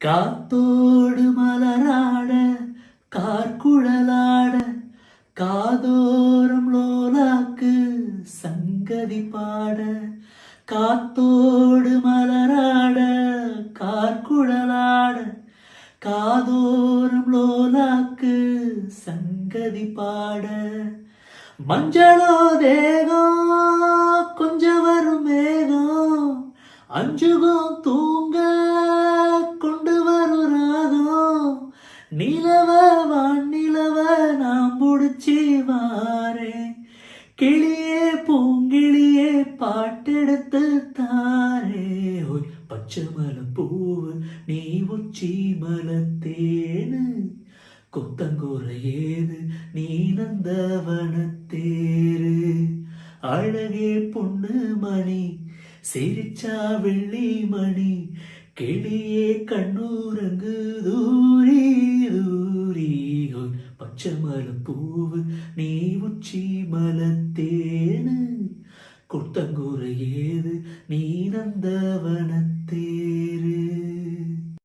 காத்தோடு மலராட கார்குழலாட காதோரம் லோலாக்கு சங்கதி பாட காத்தோடு மலராட கார்குழலாட காதோரம் லோலாக்கு சங்கதி பாட. மஞ்சளோ தேகம் கொஞ்சம் வரும் மேகம் அஞ்சுகம் தூங்க கொண்டு வரும் நிலவ வானிலவ நாம் பிடிச்சி வாரே கிளியே பூங்கிளியே பாட்டெடுத்து தாரே. ஓய் பச்சை மலை பூவு நீ உச்சி மலத்தேனு கொத்தங்கோர நீ நந்தவனத்தேரு அழகே பொண்ணு மணி சிரிச்சா வெள்ளி மணி கிளியே கண்ணூரங்கு தூரி தூரி. ஓய் பச்சை மலை பூவு நீ உச்சி மலத்தேனு கொத்தங்கூர ஏது நீ நந்தவனத்தே.